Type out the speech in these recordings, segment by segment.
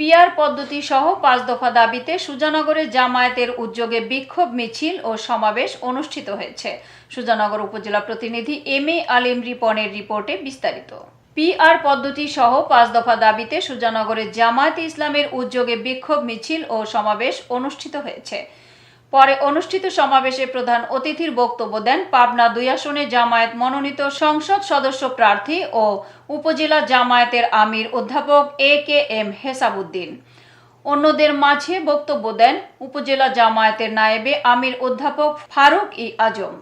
PR পদ্ধতি সহ পাঁচ দফা দাবিতে সুজানগরে জামায়াতের উদ্যোগে বিক্ষোভ মিছিল ও সমাবেশ অনুষ্ঠিত হয়েছে। সুজানগর উপজেলা প্রতিনিধি এম এ আলিম রিপনের রিপোর্টে বিস্তারিত। পিআর পদ্ধতি সহ পাঁচ দফা দাবিতে সুজানগরে জামায়াত ইসলামের উদ্যোগে বিক্ষোভ মিছিল ও সমাবেশ অনুষ্ঠিত হয়েছে। পরে অনুষ্ঠিত সমাবেশে প্রধান অতিথির বক্তব্য দেন পাবনা দুই আসনে জামায়াত মনোনীত সংসদ সদস্য প্রার্থী ও উপজেলা জামায়াতের আমির অধ্যাপক এ কে এম হেসাবুদ্দিন অন্যদের মাঝে বক্তব্য দেন উপজেলা জামায়াতের নায়েবে আমির অধ্যাপক ফারুক ই আজম।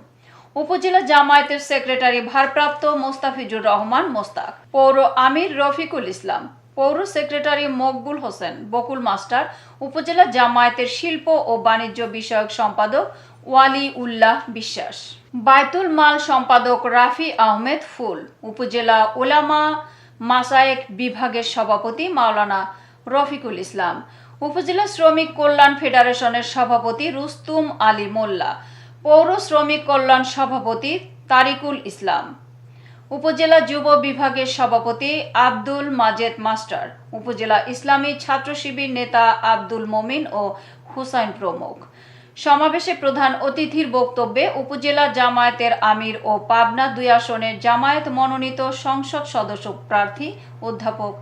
উপজেলা জামায়াতের সেক্রেটারি ভারপ্রাপ্ত মোস্তাফিজুর রহমান মোস্তাক। পৌর আমির রফিকুল ইসলাম। পৌর সেক্রেটারি মকবুল হোসেন, বকুল মাস্টার, উপজেলা জামায়াতের শিল্প ও বাণিজ্য বিষয়ক সম্পাদক ওয়ালি উল্লাহ বিশ্বাস, বায়তুল মাল সম্পাদক রাফি আহমেদ ফুল, উপজেলা ওলামা মাসায়েক বিভাগের সভাপতি মাওলানা রফিকুল ইসলাম, উপজেলা শ্রমিক কল্যাণ ফেডারেশনের সভাপতি রুস্তুম আলী মোল্লা, পৌর শ্রমিক কল্যাণ সভাপতি তারিকুল ইসলাম। উপজেলা যুব বিভাগের সভাপতি আব্দুল মাজেদ মাস্টার, উপজেলা ইসলামী ছাত্র শিবির নেতা আব্দুল মমিন ও হুসাইন প্রমুখ। সমাবেশে প্রধান অতিথির বক্তব্যে উপজেলা জামায়াতের আমির ও পাবনা দুই আসনের জামায়াত মনোনীত সংসদ সদস্য প্রার্থী অধ্যাপক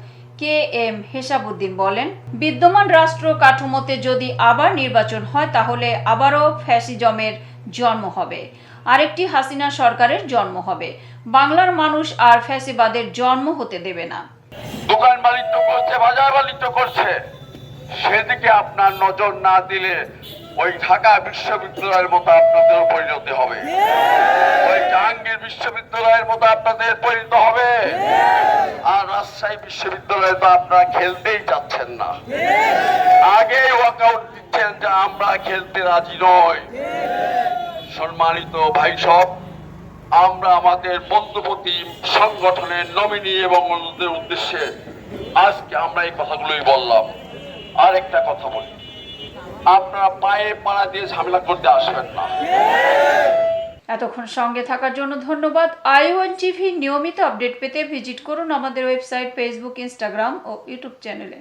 কে এম হেসাবুদ্দিন বলেন, বিদ্যমান রাষ্ট্র কাঠামোতে যদি আবার নির্বাচন হয় তাহলে আবারও ফ্যাসিজমের জন্ম হবে। আরেকটি হাসিনা সরকারের জন্ম হবে। বাংলার মানুষ আর ফ্যাসিবাদের জন্ম হতে দেবে না। দোকান তো করছে, বাজার তো করছে। সেদিকে আপনার নজর না দিলে ওই ঢাকা বিশ্ববিদ্যালয়ের মতো আপনাদের পরিণতি হবে। ওই জাহাঙ্গীর বিশ্ববিদ্যালয়ের মতো আপনাদের পরিণত হবে। আর রাজশাহী বিশ্ববিদ্যালয়ে তো আপনারা খেলতেই চাচ্ছেন না। আগে ওয়াকআউট দিচ্ছেন যে আমরা খেলতে রাজি নই। সম্মানিত ভাই সব, আমরা আমাদের বন্ধুপতি সংগঠনের নমিনি এবং অন্যদের উদ্দেশ্যে আজকে আমরা এই কথাগুলোই বললাম। আর একটা কথা বলি, আপনারা পায়ে পাড়া দিয়ে ঝামেলা করতে আসবেন না। এতক্ষণ সঙ্গে থাকার জন্য ধন্যবাদ। আইওয়ান টিভি নিয়মিত আপডেট পেতে ভিজিট করুন আমাদের ওয়েবসাইট, ফেসবুক, ইনস্টাগ্রাম ও ইউটিউব চ্যানেলে।